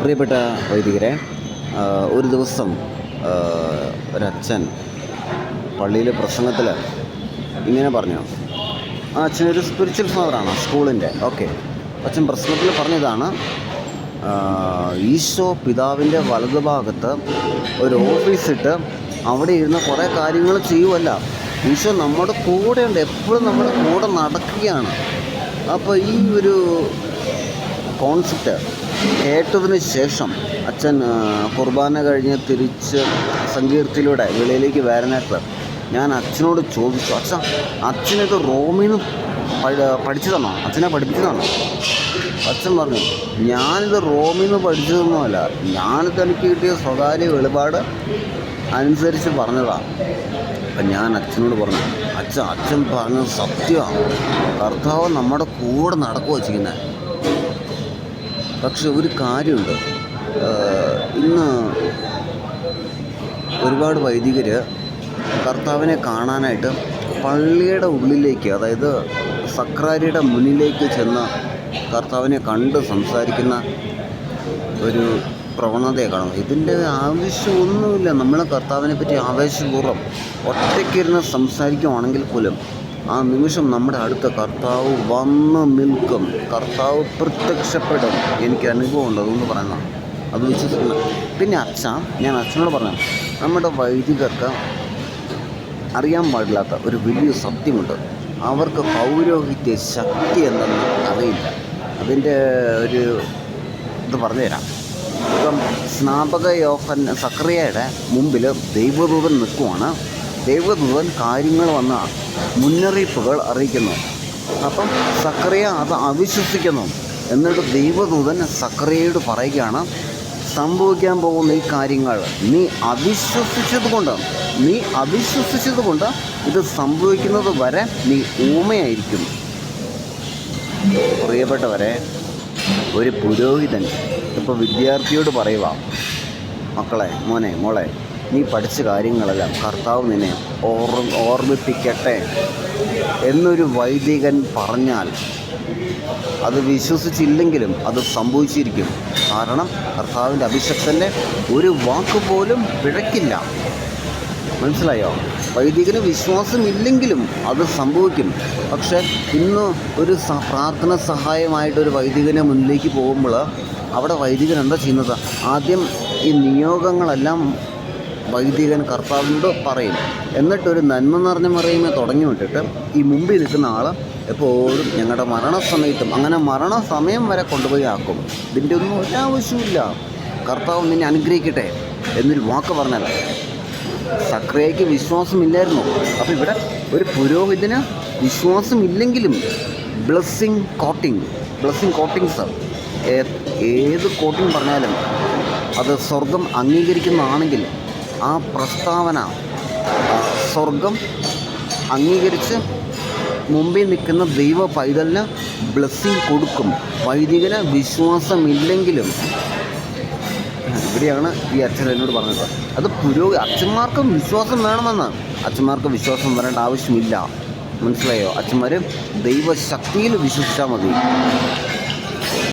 പ്രിയപ്പെട്ട വൈദികരെ ഒരു ദിവസം ഒരച്ഛൻ പള്ളിയിലെ പ്രസംഗത്തിൽ ഇങ്ങനെ പറഞ്ഞു. ആ അച്ഛനൊരു സ്പിരിച്വൽ ഫാദറാണ് സ്കൂളിന്റെ ഓക്കെ അച്ഛൻ പ്രസംഗത്തിൽ പറഞ്ഞതാണ് ഈശോ പിതാവിന്റെ വലതുഭാഗത്ത് ഒരു ഓഫീസിട്ട് അവിടെ ഇരുന്ന് കുറേ കാര്യങ്ങൾ ചെയ്യുമല്ല ഈശോ നമ്മുടെ കൂടെയുണ്ട് എപ്പോഴും നമ്മുടെ കൂടെ നടക്കുകയാണ്. അപ്പോൾ ഈ ഒരു കോൺസെപ്റ്റ് കേട്ടതിന് ശേഷം അച്ഛൻ കുർബാന കഴിഞ്ഞ് തിരിച്ച് സങ്കീർത്തിലൂടെ വെളിയിലേക്ക് വരാനായിട്ട് ഞാൻ അച്ഛനോട് ചോദിച്ചു അച്ഛൻ അച്ഛനത് റോമിൽ നിന്ന് തന്നോ അച്ഛനെ അച്ഛനെ തന്നോ അച്ഛൻ പറഞ്ഞു ഞാനിത് റോമിൽ നിന്ന് പഠിച്ചതൊന്നുമല്ല ഞാനിത് എനിക്ക് കിട്ടിയ സ്വകാര്യ വെളിപാട് അനുസരിച്ച് പറഞ്ഞതാണ് അപ്പം ഞാൻ അച്ഛനോട് പറഞ്ഞു അച്ഛൻ അച്ഛൻ പറഞ്ഞത് സത്യമാണ് കർത്താവ് നമ്മുടെ കൂടെ നടക്കുക ചെയ്യുന്നത്. പക്ഷെ ഒരു കാര്യമുണ്ട്. ഇന്ന് ഒരുപാട് വൈദികർ കർത്താവിനെ കാണാനായിട്ട് പള്ളിയുടെ ഉള്ളിലേക്ക് അതായത് സക്രാരിയുടെ മുന്നിലേക്ക് ചെന്ന് കർത്താവിനെ കണ്ട് സംസാരിക്കുന്ന ഒരു പ്രവണതയെ കാണും ഇതിന്റെ ആവശ്യമൊന്നുമില്ല. നമ്മൾ കർത്താവിനെ പറ്റി ആവേശപൂർവം ഒറ്റയ്ക്കിരുന്ന് സംസാരിക്കുവാണെങ്കിൽ പോലും ആ നിമിഷം നമ്മുടെ അടുത്ത കർത്താവ് വന്ന് നിൽക്കും. കർത്താവ് പ്രത്യക്ഷപ്പെടും. എനിക്ക് അനുഭവമുണ്ട് അതുകൊണ്ട് പറയുന്ന അത് വിശ്വസിക്കുന്നു. പിന്നെ അച്ഛൻ ഞാൻ അച്ഛനോട് പറഞ്ഞു നമ്മുടെ വൈദികർക്ക് അറിയാൻ പാടില്ലാത്ത ഒരു വലിയ സത്യമുണ്ട്. അവർക്ക് പൗരോഹിത്യ ശക്തി എന്തെന്ന് അറിയില്ല. അതിന്റെ ഒരു ഇത് പറഞ്ഞുതരാം. ഇപ്പം സ്നാപക യോഹൻ സക്രിയയുടെ മുമ്പിൽ ദൈവദൂതൻ നിൽക്കുവാണ്. ദൈവദൂതൻ കാര്യങ്ങൾ വന്ന മുന്നറിയിപ്പുകൾ അറിയിക്കുന്നു. അപ്പം സക്രിയ അത് അവിശ്വസിക്കുന്നു. എന്നിട്ട് ദൈവദൂതൻ സക്രിയയോട് പറയുകയാണ് സംഭവിക്കാൻ പോകുന്ന ഈ കാര്യങ്ങൾ നീ അവിശ്വസിച്ചത് കൊണ്ട് നീ അവിശ്വസിച്ചത് കൊണ്ട് ഇത് സംഭവിക്കുന്നത് വരെ നീ ഊമയായിരിക്കും പ്രിയപ്പെട്ടവരെ ഒരു പുരോഹിതൻ ഇപ്പോൾ വിദ്യാർത്ഥിയോട് പറയുക മക്കളെ മോനെ മോളെ നീ പഠിച്ച കാര്യങ്ങളെല്ലാം കർത്താവ് നിന്നെ ഓർ ഓർമ്മിപ്പിക്കട്ടെ എന്നൊരു വൈദികൻ പറഞ്ഞാൽ അത് വിശ്വസിച്ചില്ലെങ്കിലും അത് സംഭവിച്ചിരിക്കും. കാരണം കർത്താവിന്റെ അഭിഷക്തന്റെ ഒരു വാക്ക് പോലും പിഴക്കില്ല. മനസ്സിലായോ? വൈദികന് വിശ്വാസമില്ലെങ്കിലും അത് സംഭവിക്കും. പക്ഷെ ഇന്ന് ഒരു പ്രാർത്ഥന സഹായമായിട്ട് ഒരു വൈദികനെ മുന്നിലേക്ക് പോകുമ്പോൾ അവിടെ വൈദികൻ എന്താ ചെയ്യുന്നത്? ആദ്യം ഈ നിയോഗങ്ങളെല്ലാം വൈദികൻ കർത്താവിനോട് പറയും. എന്നിട്ടൊരു നന്മ നിറഞ്ഞ മറിയുമേ തുടങ്ങി വിട്ടിട്ട് ഈ മുമ്പിൽ നിൽക്കുന്ന ആൾ എപ്പോഴും ഞങ്ങളുടെ മരണസമയത്തും അങ്ങനെ മരണസമയം വരെ കൊണ്ടുപോയി ആക്കും. ഇതിന്റെ ഒന്നും ഒരാവശ്യമില്ല കർത്താവ് നിന്നെ അനുഗ്രഹിക്കട്ടെ എന്നൊരു വാക്ക് പറഞ്ഞാൽ സക്രിയയ്ക്ക് വിശ്വാസമില്ലായിരുന്നു. അപ്പോൾ ഇവിടെ ഒരു പുരോഹിതന് വിശ്വാസമില്ലെങ്കിലും ബ്ലെസ്സിങ് കോട്ടിങ് ബ്ലെസ്സിങ് കോട്ടിങ്സ് ഏത് കോട്ടിങ് പറഞ്ഞാലും അത് സ്വർഗം അംഗീകരിക്കുന്നതാണെങ്കിൽ ആ പ്രസ്താവന സ്വർഗം അംഗീകരിച്ച് മുമ്പിൽ നിൽക്കുന്ന ദൈവ പൈതലിന് ബ്ലെസ്സിങ് കൊടുക്കും. വൈദികന് വിശ്വാസമില്ലെങ്കിലും. ഇവിടെയാണ് ഈ അച്ഛൻ എന്നോട് പറഞ്ഞത്. അത് പുരോഗതി അച്ഛന്മാർക്കും വിശ്വാസം വേണമെന്ന്. അച്ഛന്മാർക്ക് വിശ്വാസം വരേണ്ട ആവശ്യമില്ല. മനസ്സിലായോ? അച്ഛന്മാർ ദൈവശക്തിയിൽ വിശ്വസിച്ചാൽ മതി.